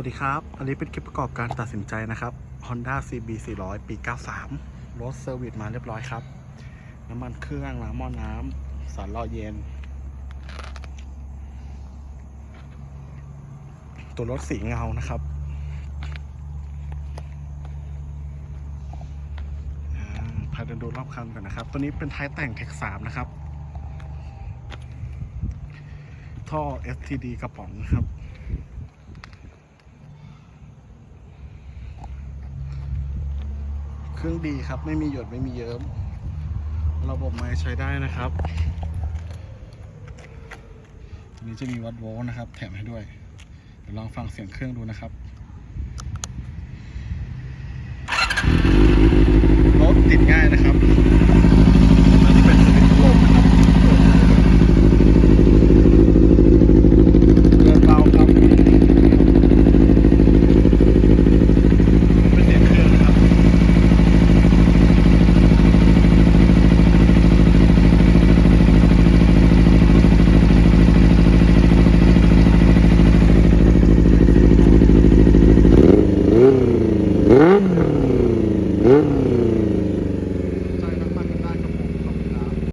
สวัสดีครับ อันนี้เป็นคลิปประกอบการตัดสินใจนะครับ Honda CB 400 ปี 93 รถเซอร์วิสมาเรียบร้อยครับ น้ำมันเครื่องล้างหม้อน้ำสารรอเย็น ตัวรถสีเงานะครับพาเดินดูรอบคันก่อนนะครับ ตัวนี้เป็นท้ายแต่งเทค3นะครับ ท่อ STD กระป๋องนะครับ เครื่องดีครับ ไม่มีหยดไม่มีเยิ้มระบบไม้ใช้ได้นะครับนี้จะมีวัดโวลต์นะครับ แถมให้ด้วย เดี๋ยวลองฟังเสียงเครื่องดูนะครับ Да?